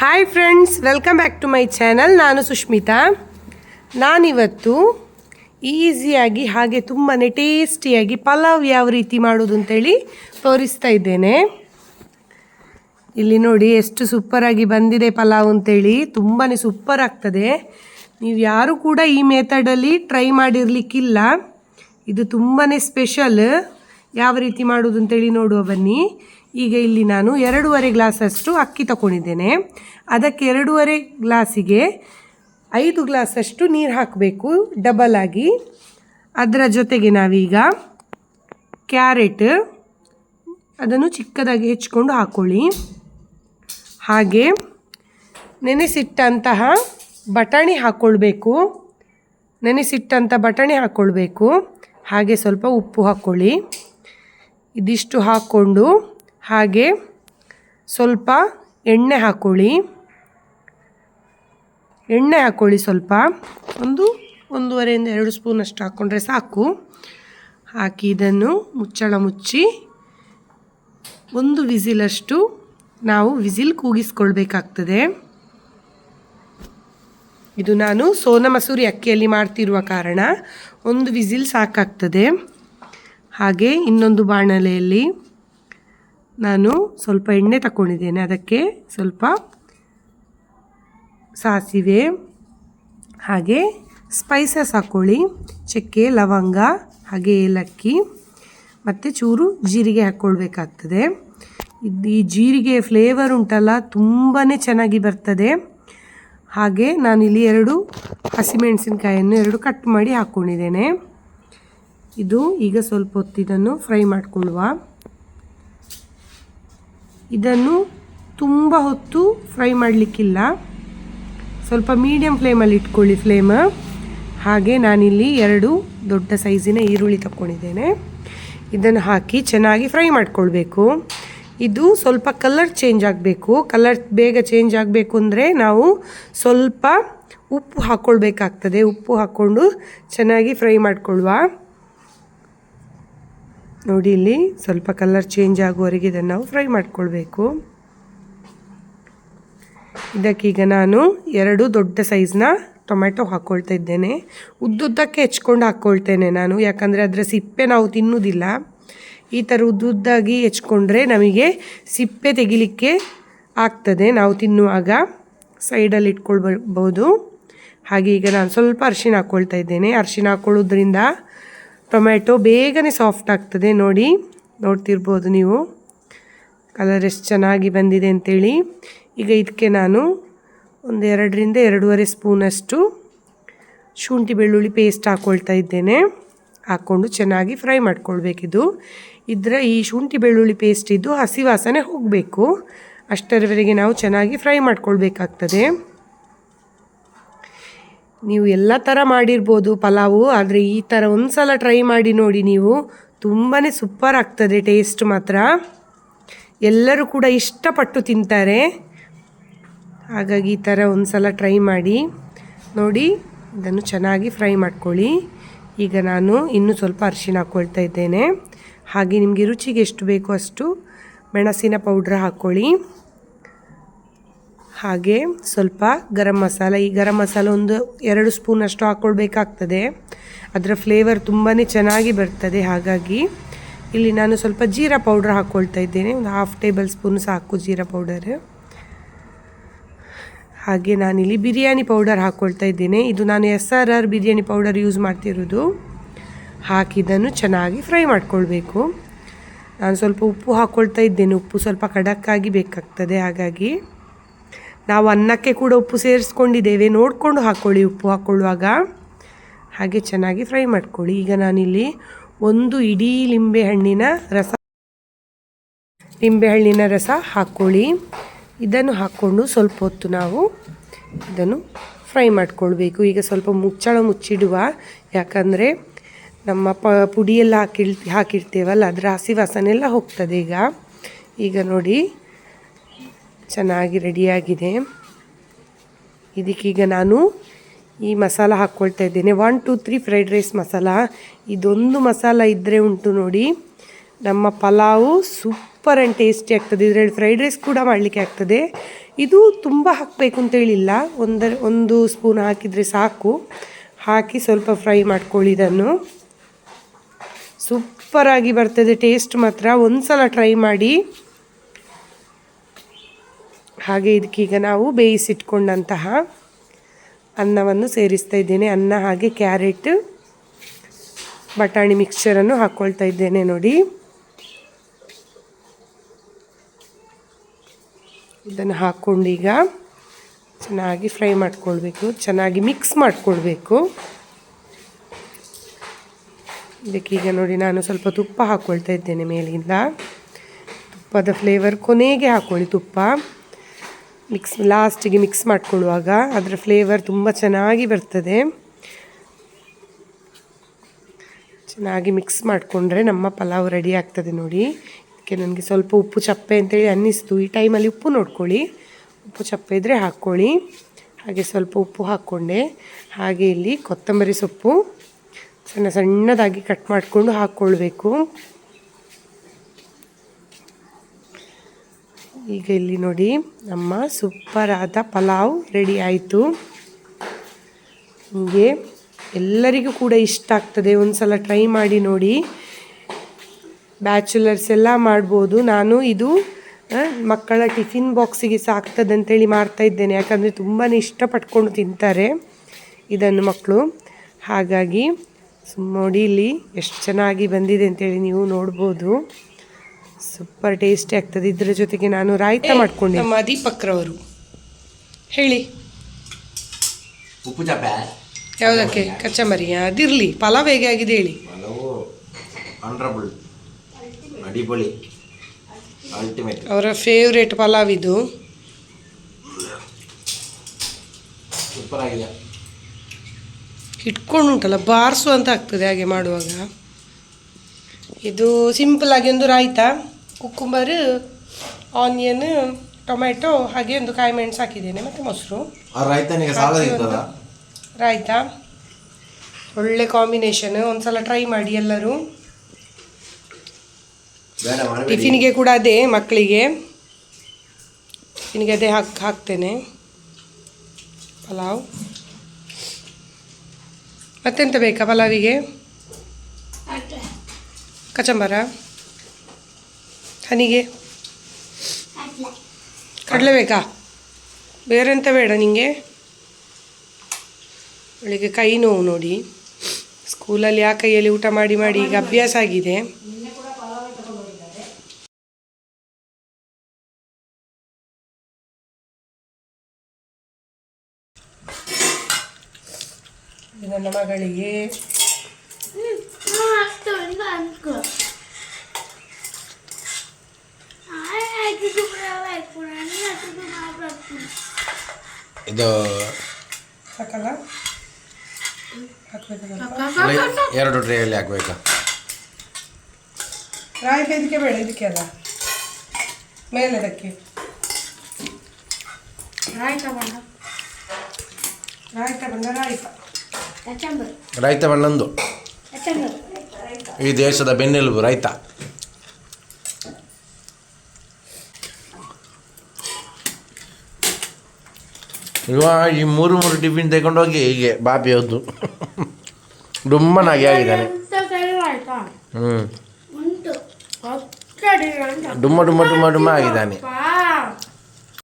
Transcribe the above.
Hi friends welcome back to my channel ನಾನು ಸುಷ್ಮಿತಾ ನಾನಿವತ್ತು ಈಸಿಯಾಗಿ, ಹಾಗೆ ತುಂಬಾ ಟೇಸ್ಟಿಯಾಗಿ ಪಲಾವ್ ಯಾವ ರೀತಿ ಮಾಡೋದು ಅಂತೇಳಿ ತೋರಿಸ್ತಾ ಇದ್ದೇನೆ. ಇಲ್ಲಿ ನೋಡಿ ಎಷ್ಟು ಸೂಪರಾಗಿ ಬಂದಿದೆ ಪಲಾವ್ ಅಂತೇಳಿ. ತುಂಬಾ ಸೂಪರ್ ಆಗ್ತದೆ. ನೀವು ಯಾರು ಕೂಡ ಈ ಮೆಥಡಲ್ಲಿ ಟ್ರೈ ಮಾಡಿರಲಿಕ್ಕಿಲ್ಲ. ಇದು ತುಂಬಾ ಸ್ಪೆಷಲ್ ಯಾವ ರೀತಿ ಮಾಡೋದು ಅಂತೇಳಿ ನೋಡುವ ಬನ್ನಿ. ಈಗ ಇಲ್ಲಿ ನಾನು ಎರಡೂವರೆ ಗ್ಲಾಸಷ್ಟು ಅಕ್ಕಿ ತಗೊಂಡಿದ್ದೇನೆ ಅದಕ್ಕೆ ಎರಡೂವರೆ ಗ್ಲಾಸಿಗೆ ಐದು ಗ್ಲಾಸಷ್ಟು ನೀರು ಹಾಕಬೇಕು ಡಬಲ್ ಆಗಿ. ಅದರ ಜೊತೆಗೆ ನಾವೀಗ ಕ್ಯಾರೆಟ್ ಅದನ್ನು ಚಿಕ್ಕದಾಗಿ ಹೆಚ್ಕೊಂಡು ಹಾಕ್ಕೊಳ್ಳಿ ಹಾಗೆ ನೆನೆಸಿಟ್ಟಂತಹ ಬಟಾಣಿ ಹಾಕ್ಕೊಳ್ಬೇಕು ನೆನೆಸಿಟ್ಟಂಥ ಬಟಾಣಿ ಹಾಕ್ಕೊಳ್ಬೇಕು ಹಾಗೆ ಸ್ವಲ್ಪ ಉಪ್ಪು ಹಾಕ್ಕೊಳ್ಳಿ ಇದಿಷ್ಟು ಹಾಕ್ಕೊಂಡು ಹಾಗೆ ಸ್ವಲ್ಪ ಎಣ್ಣೆ ಹಾಕ್ಕೊಳ್ಳಿ ಎಣ್ಣೆ ಹಾಕ್ಕೊಳ್ಳಿ ಸ್ವಲ್ಪ. ಒಂದು ಒಂದೂವರೆಯಿಂದ ಎರಡು ಸ್ಪೂನಷ್ಟು ಹಾಕ್ಕೊಂಡ್ರೆ ಸಾಕು. ಹಾಕಿ ಇದನ್ನು ಮುಚ್ಚಳ ಮುಚ್ಚಿ ಒಂದು ವಿಸಿಲಷ್ಟು ನಾವು ವಿಸಿಲ್ ಕೂಗಿಸ್ಕೊಳ್ಬೇಕಾಗ್ತದೆ. ಇದು ನಾನು ಸೋನ ಮಸೂರಿ ಅಕ್ಕಿಯಲ್ಲಿ ಮಾಡ್ತಿರುವ ಕಾರಣ ಒಂದು ವಿಸಿಲ್ ಸಾಕಾಗ್ತದೆ. ಹಾಗೆ ಇನ್ನೊಂದು ಬಾಣಲೆಯಲ್ಲಿ ನಾನು ಸ್ವಲ್ಪ ಎಣ್ಣೆ ತಗೊಂಡಿದ್ದೇನೆ ಅದಕ್ಕೆ ಸ್ವಲ್ಪ ಸಾಸಿವೆ, ಹಾಗೆ ಸ್ಪೈಸಸ್ ಹಾಕ್ಕೊಳ್ಳಿ ಚಕ್ಕೆ, ಲವಂಗ, ಹಾಗೆ ಏಲಕ್ಕಿ, ಮತ್ತು ಚೂರು ಜೀರಿಗೆ ಹಾಕ್ಕೊಳ್ಬೇಕಾಗ್ತದೆ. ಇದು ಈ ಜೀರಿಗೆ ಫ್ಲೇವರ್ ಉಂಟಲ್ಲ ತುಂಬಾ ಚೆನ್ನಾಗಿ ಬರ್ತದೆ. ಹಾಗೆ ನಾನಿಲ್ಲಿ ಎರಡು ಹಸಿಮೆಣಸಿನ್ಕಾಯನ್ನು ಎರಡು ಕಟ್ ಮಾಡಿ ಹಾಕ್ಕೊಂಡಿದ್ದೇನೆ. ಇದು ಈಗ ಸ್ವಲ್ಪ ಹೊತ್ತಿದನ್ನು ಫ್ರೈ ಮಾಡಿಕೊಳ್ಳುವ. ಇದನ್ನು ತುಂಬ ಹೊತ್ತು ಫ್ರೈ ಮಾಡಲಿಕ್ಕಿಲ್ಲ. ಸ್ವಲ್ಪ ಮೀಡಿಯಮ್ ಫ್ಲೇಮಲ್ಲಿ ಇಟ್ಕೊಳ್ಳಿ ಫ್ಲೇಮ ಹಾಗೆ ನಾನಿಲ್ಲಿ ಎರಡು ದೊಡ್ಡ ಸೈಜಿನ ಈರುಳ್ಳಿ ತಕ್ಕೊಂಡಿದ್ದೇನೆ. ಇದನ್ನು ಹಾಕಿ ಚೆನ್ನಾಗಿ ಫ್ರೈ ಮಾಡಿಕೊಳ್ಬೇಕು. ಇದು ಸ್ವಲ್ಪ ಕಲರ್ ಚೇಂಜ್ ಆಗಬೇಕು. ಕಲರ್ ಬೇಗ ಚೇಂಜ್ ಆಗಬೇಕು ಅಂದರೆ ನಾವು ಸ್ವಲ್ಪ ಉಪ್ಪು ಹಾಕ್ಕೊಳ್ಬೇಕಾಗ್ತದೆ ಉಪ್ಪು ಹಾಕ್ಕೊಂಡು ಚೆನ್ನಾಗಿ ಫ್ರೈ ಮಾಡ್ಕೊಳ್ಳುವ. ನೋಡಿ ಇಲ್ಲಿ ಸ್ವಲ್ಪ ಕಲರ್ ಚೇಂಜ್ ಆಗುವವರೆಗೆ ಇದನ್ನು ನಾವು ಫ್ರೈ ಮಾಡ್ಕೊಳ್ಬೇಕು. ಇದಕ್ಕೀಗ ನಾನು ಎರಡು ದೊಡ್ಡ ಸೈಜ್ನ ಟೊಮೆಟೊ ಹಾಕ್ಕೊಳ್ತಾ ಇದ್ದೇನೆ. ಉದ್ದುದ್ದಕ್ಕೆ ಹೆಚ್ಕೊಂಡು ಹಾಕ್ಕೊಳ್ತೇನೆ ನಾನು, ಯಾಕಂದರೆ ಅದರ ಸಿಪ್ಪೆ ನಾವು ತಿನ್ನುವುದಿಲ್ಲ ಈ ಥರ ಉದ್ದುದ್ದಾಗಿ ಹೆಚ್ಕೊಂಡ್ರೆ ನಮಗೆ ಸಿಪ್ಪೆ ತೆಗಿಲಿಕ್ಕೆ ಆಗ್ತದೆ ನಾವು ತಿನ್ನುವಾಗ. ಸೈಡಲ್ಲಿ ಇಟ್ಕೊಳ್ಬೋದು ಹಾಗೆ ಈಗ ನಾನು ಸ್ವಲ್ಪ ಅರಿಶಿನ ಹಾಕ್ಕೊಳ್ತಾ ಇದ್ದೇನೆ. ಅರಿಶಿನ ಹಾಕ್ಕೊಳ್ಳೋದ್ರಿಂದ ಟೊಮ್ಯಾಟೊ ಬೇಗನೆ ಸಾಫ್ಟ್ ಆಗ್ತದೆ ನೋಡಿ. ನೋಡ್ತಿರ್ಬೋದು ನೀವು. ಕಲರ್ ಎಷ್ಟು ಚೆನ್ನಾಗಿ ಬಂದಿದೆ ಅಂತೇಳಿ. ಈಗ ಇದಕ್ಕೆ ನಾನು ಒಂದು ಎರಡರಿಂದ ಎರಡೂವರೆ ಸ್ಪೂನಷ್ಟು ಶುಂಠಿ ಬೆಳ್ಳುಳ್ಳಿ ಪೇಸ್ಟ್ ಹಾಕ್ಕೊಳ್ತಾ ಇದ್ದೇನೆ. ಹಾಕ್ಕೊಂಡು ಚೆನ್ನಾಗಿ ಫ್ರೈ ಮಾಡ್ಕೊಳ್ಬೇಕಿದು. ಇದರ ಈ ಶುಂಠಿ ಬೆಳ್ಳುಳ್ಳಿ ಪೇಸ್ಟ್ ಇದ್ದು ಹಸಿ ವಾಸನೆ ಹೋಗಬೇಕು. ಅಷ್ಟರವರೆಗೆ ನಾವು ಚೆನ್ನಾಗಿ ಫ್ರೈ ಮಾಡ್ಕೊಳ್ಬೇಕಾಗ್ತದೆ. ನೀವು ಎಲ್ಲ ಥರ ಮಾಡಿರ್ಬೋದು ಪಲಾವು, ಆದರೆ ಈ ಥರ ಒಂದು ಸಲ ಟ್ರೈ ಮಾಡಿ ನೋಡಿ ನೀವು. ತುಂಬಾ ಸೂಪರ್ ಆಗ್ತದೆ ಟೇಸ್ಟ್ ಮಾತ್ರ. ಎಲ್ಲರೂ ಕೂಡ ಇಷ್ಟಪಟ್ಟು ತಿಂತಾರೆ. ಹಾಗಾಗಿ ಈ ಥರ ಒಂದು ಸಲ ಟ್ರೈ ಮಾಡಿ. ನೋಡಿ, ಇದನ್ನು ಚೆನ್ನಾಗಿ ಫ್ರೈ ಮಾಡ್ಕೊಳ್ಳಿ. ಈಗ ನಾನು ಇನ್ನೂ ಸ್ವಲ್ಪ ಅರಿಶಿನ ಹಾಕ್ಕೊಳ್ತಾ ಇದ್ದೇನೆ. ಹಾಗೆ ನಿಮಗೆ ರುಚಿಗೆ ಎಷ್ಟು ಬೇಕೋ ಅಷ್ಟು ಮೆಣಸಿನ ಪೌಡ್ರ್ ಹಾಕ್ಕೊಳ್ಳಿ ಹಾಗೆ ಸ್ವಲ್ಪ ಗರಂ ಮಸಾಲ, ಈ ಗರಂ ಮಸಾಲ ಒಂದು ಎರಡು ಸ್ಪೂನಷ್ಟು ಹಾಕ್ಕೊಳ್ಬೇಕಾಗ್ತದೆ. ಅದರ ಫ್ಲೇವರ್ ತುಂಬಾ ಚೆನ್ನಾಗಿ ಬರ್ತದೆ, ಹಾಗಾಗಿ ಇಲ್ಲಿ ನಾನು ಸ್ವಲ್ಪ ಜೀರಾ ಪೌಡ್ರ್ ಹಾಕ್ಕೊಳ್ತಾ ಇದ್ದೇನೆ. ಒಂದು ಹಾಫ್ ಟೇಬಲ್ ಸ್ಪೂನ್ ಸಾಕು ಜೀರಾ ಪೌಡರ್ ಹಾಗೆ ನಾನಿಲ್ಲಿ ಬಿರಿಯಾನಿ ಪೌಡರ್ ಹಾಕ್ಕೊಳ್ತಾ ಇದ್ದೇನೆ. ಇದು ನಾನು S R R biryani powder use ಮಾಡ್ತಿರೋದು. ಹಾಕಿದ್ದನ್ನು ಚೆನ್ನಾಗಿ ಫ್ರೈ ಮಾಡ್ಕೊಳ್ಬೇಕು. ನಾನು ಸ್ವಲ್ಪ ಉಪ್ಪು ಹಾಕ್ಕೊಳ್ತಾ ಇದ್ದೇನೆ. ಉಪ್ಪು ಸ್ವಲ್ಪ ಖಡಕ್ಕಾಗಿ ಬೇಕಾಗ್ತದೆ, ಹಾಗಾಗಿ ನಾವು ಅನ್ನಕ್ಕೆ ಕೂಡ ಉಪ್ಪು ಸೇರಿಸ್ಕೊಂಡಿದ್ದೇವೆ. ನೋಡಿಕೊಂಡು ಹಾಕ್ಕೊಳ್ಳಿ ಉಪ್ಪು ಹಾಕ್ಕೊಳ್ಳುವಾಗ ಹಾಗೆ ಚೆನ್ನಾಗಿ ಫ್ರೈ ಮಾಡ್ಕೊಳ್ಳಿ. ಈಗ ನಾನಿಲ್ಲಿ ಒಂದು ಇಡೀ ಲಿಂಬೆಹಣ್ಣಿನ ರಸ ಲಿಂಬೆಹಣ್ಣಿನ ರಸ ಹಾಕ್ಕೊಳ್ಳಿ ಇದನ್ನು ಹಾಕ್ಕೊಂಡು ಸ್ವಲ್ಪ ಹೊತ್ತು ನಾವು ಇದನ್ನು ಫ್ರೈ ಮಾಡ್ಕೊಳ್ಬೇಕು. ಈಗ ಸ್ವಲ್ಪ ಮುಚ್ಚಳ ಮುಚ್ಚಿಡುವ. ಯಾಕಂದರೆ ನಮ್ಮ ಪ, ಪುಡಿಯೆಲ್ಲ ಹಾಕಿಳ್ ಹಾಕಿರ್ತೇವಲ್ಲ, ಅದರ ಹಸಿ ವಾಸನೆ ಎಲ್ಲ ಹೋಗ್ತದೆ ಈಗ. ಈಗ ನೋಡಿ ಚೆನ್ನಾಗಿ ರೆಡಿಯಾಗಿದೆ. ಇದಕ್ಕೀಗ ನಾನು ಈ ಮಸಾಲ ಹಾಕ್ಕೊಳ್ತಾ ಇದ್ದೇನೆ. One two three fried rice masala. ಇದೊಂದು ಮಸಾಲ ಇದ್ದರೆ ಉಂಟು ನೋಡಿ. ನಮ್ಮ ಪಲಾವು ಸೂಪರ್ ಆ್ಯಂಡ್ ಟೇಸ್ಟಿ ಆಗ್ತದೆ. ಇದರಲ್ಲಿ ಫ್ರೈಡ್ ರೈಸ್ ಕೂಡ ಮಾಡಲಿಕ್ಕೆ ಆಗ್ತದೆ. ಇದು ತುಂಬ ಹಾಕಬೇಕು ಅಂತೇಳಿಲ್ಲ ಒಂದರ, ಒಂದು ಸ್ಪೂನ್ ಹಾಕಿದರೆ ಸಾಕು. ಹಾಕಿ ಸ್ವಲ್ಪ ಫ್ರೈ ಮಾಡ್ಕೊಳ್ಳಿ ಇದನ್ನು. ಸೂಪರಾಗಿ ಬರ್ತದೆ. ಟೇಸ್ಟ್ ಮಾತ್ರ. ಒಂದು ಸಲ ಟ್ರೈ ಮಾಡಿ. ಹಾಗೆ ಇದಕ್ಕೀಗ ನಾವು ಬೇಯಿಸಿಟ್ಕೊಂಡಂತಹ ಅನ್ನವನ್ನು ಸೇರಿಸ್ತಾ ಇದ್ದೇನೆ. ಅನ್ನ ಹಾಗೆ ಕ್ಯಾರೆಟ್, ಬಟಾಣಿ ಮಿಕ್ಸ್ಚರನ್ನು ಹಾಕ್ಕೊಳ್ತಾ ಇದ್ದೇನೆ ನೋಡಿ. ಇದನ್ನು ಹಾಕ್ಕೊಂಡು ಈಗ ಚೆನ್ನಾಗಿ ಫ್ರೈ ಮಾಡ್ಕೊಳ್ಬೇಕು. ಚೆನ್ನಾಗಿ ಮಿಕ್ಸ್ ಮಾಡ್ಕೊಳ್ಬೇಕು. ಇದಕ್ಕೀಗ ನೋಡಿ ನಾನು ಸ್ವಲ್ಪ ತುಪ್ಪ ಹಾಕ್ಕೊಳ್ತಾ ಇದ್ದೇನೆ ಮೇಲಿಂದ. ತುಪ್ಪದ ಫ್ಲೇವರ್ ಕೊನೆಗೆ ಹಾಕ್ಕೊಳ್ಳಿ ತುಪ್ಪ. ಮಿಕ್ಸ್ ಲಾಸ್ಟಿಗೆ ಮಿಕ್ಸ್ ಮಾಡ್ಕೊಳ್ಳುವಾಗ ಅದರ ಫ್ಲೇವರ್ ತುಂಬ ಚೆನ್ನಾಗಿ ಬರ್ತದೆ. ಚೆನ್ನಾಗಿ ಮಿಕ್ಸ್ ಮಾಡಿಕೊಂಡ್ರೆ ನಮ್ಮ ಪಲಾವ್ ರೆಡಿ ಆಗ್ತದೆ ನೋಡಿ. ಇದಕ್ಕೆ ನನಗೆ ಸ್ವಲ್ಪ ಉಪ್ಪು ಚಪ್ಪೆ ಅಂತೇಳಿ ಅನ್ನಿಸ್ತು. ಈ ಟೈಮಲ್ಲಿ ಉಪ್ಪು ನೋಡ್ಕೊಳ್ಳಿ. ಉಪ್ಪು ಚಪ್ಪೆ ಇದ್ದರೆ ಹಾಕ್ಕೊಳ್ಳಿ. ಹಾಗೆ ಸ್ವಲ್ಪ ಉಪ್ಪು ಹಾಕ್ಕೊಂಡೆ. ಹಾಗೆ ಇಲ್ಲಿ ಕೊತ್ತಂಬರಿ ಸೊಪ್ಪು ಸಣ್ಣ ಸಣ್ಣದಾಗಿ ಕಟ್ ಮಾಡಿಕೊಂಡು ಹಾಕ್ಕೊಳ್ಬೇಕು. ಈಗ ಇಲ್ಲಿ ನೋಡಿ ನಮ್ಮ ಸೂಪರಾದ ಪಲಾವ್ ರೆಡಿ ಆಯಿತು. ನಿಮಗೆ ಎಲ್ಲರಿಗೂ ಕೂಡ ಇಷ್ಟ ಆಗ್ತದೆ. ಒಂದು ಸಲ ಟ್ರೈ ಮಾಡಿ ನೋಡಿ. ಬ್ಯಾಚುಲರ್ಸ್ ಎಲ್ಲ ಮಾಡ್ಬೋದು. ನಾನು ಇದು ಮಕ್ಕಳ ಟಿಫಿನ್ ಬಾಕ್ಸಿಗೆ ಸಹ ಆಗ್ತದೆ ಅಂತೇಳಿ ಮಾಡ್ತಾ ಇದ್ದೇನೆ. ಯಾಕಂದರೆ ತುಂಬಾ ಇಷ್ಟಪಟ್ಕೊಂಡು ತಿಂತಾರೆ ಇದನ್ನು ಮಕ್ಕಳು. ಹಾಗಾಗಿ ಸುಮ್ಮ ನೋಡಿ ಇಲ್ಲಿ ಎಷ್ಟು ಚೆನ್ನಾಗಿ ಬಂದಿದೆ ಅಂತೇಳಿ ನೀವು ನೋಡ್ಬೋದು. ಸೂಪರ್ ಟೇಸ್ಟಿ ಆಗ್ತದೆ. ಇದರ ಜೊತೆಗೆ ನಾನು ರಾಯ್ತ ಮಾಡ್ಕೊಂಡೆ. ನಮ್ಮ ದೀಪಕ್ರವರು. ಹೇಳಿ. ಯಾವುದಕ್ಕೆ? ಕಚ್ಚಮರಿ ಅದಿರಲಿ ಪಲಾವ್ ಹೇಗೆ ಆಗಿದೆ ಹೇಳಿ. ಅವರ ಫೇವ್ರೇಟ್ ಪಲಾವ್ ಇದು. ಸೂಪರ್ ಆಗಿದೆ. ಇಟ್ಕೊಂಡು ಉಂಟಲ್ಲ ಬಾರಿಸು ಅಂತ ಆಗ್ತದೆ ಹಾಗೆ ಮಾಡುವಾಗ. ಇದು ಸಿಂಪಲ್ ಆಗಿ ಒಂದು ರಾಯ್ತ ಕುಕ್ಕುಂಬರ್ ಆನಿಯನ್ ಟೊಮೆಟೊ ಹಾಗೆ ಒಂದು ಕಾಯಿ ಮೆಣಸು ಹಾಕಿದ್ದೇನೆ ಮತ್ತು ಮೊಸರು. ರಾಯ್ತ ಒಳ್ಳೆ ಕಾಂಬಿನೇಷನ್ ಒಂದ್ಸಲ ಟ್ರೈ ಮಾಡಿ ಎಲ್ಲರೂ. ಟಿಫಿನ್ಗೆ ಕೂಡ ಅದೇ ಮಕ್ಕಳಿಗೆ. ಟಿಫಿನ್ಗೆ ಅದೇ ಹಾಕಿ ಹಾಕ್ತೇನೆ. ಪಲಾವ್. ಮತ್ತೆಂತ ಬೇಕಾ ಪಲಾವಿಗೆ? ಕಚಂಬರ ಹನಿಗೆ. ಕಡಲೆ. ಬೇಕಾ? ಬೇರೆ ಬೇರೆಂತ ಬೇಡ ನಿಮಗೆ ಬೆಳಿಗ್ಗೆ ಕೈ ನೋವು ನೋಡಿ. ಸ್ಕೂಲಲ್ಲಿ ಆ ಕೈಯಲ್ಲಿ ಊಟ ಮಾಡಿ ಮಾಡಿ ಈಗ ಅಭ್ಯಾಸ ಆಗಿದೆ. ನನ್ನ ಮಗಳಿಗೆ. ಇದು ಸಾಕಲ್ಲ ಹಾಕ್ಬೇಕಲ್ಲ ಎರಡು ಟ್ರೇಯಲ್ಲಿ ಹಾಕ್ಬೇಕಾ. ರಾಯ್ತ ಇದಕ್ಕೆ ಬೇಡ ಇದಕ್ಕೆ ಅಲ್ಲ. ಮೇಲೆ ಅದಕ್ಕೆ. ರಾಯ್ತ ಬಂದ ರಾಯ್ತ ರೈತ ಬಣ್ಣಂದು. ಈ ದೇಶದ ಬೆನ್ನೆಲುಬು ರೈತ. ಇವಾಗ ಈ ಮೂರು ಮೂರು ಟಿಫಿನ್ ತಗೊಂಡೋಗಿ ಹೀಗೆ ಬಾಪಿ ಹೌದು ಡುಮ್ಮನಾಗಿ ಆಗಿದ್ದಾನೆ. ಹ್ಞೂ ಉಂಟು. ಡುಮ್ಮ ಡುಮ್ಮ ಡುಮ್ಮ ಡುಮ್ಮ ಆಗಿದ್ದಾನೆ.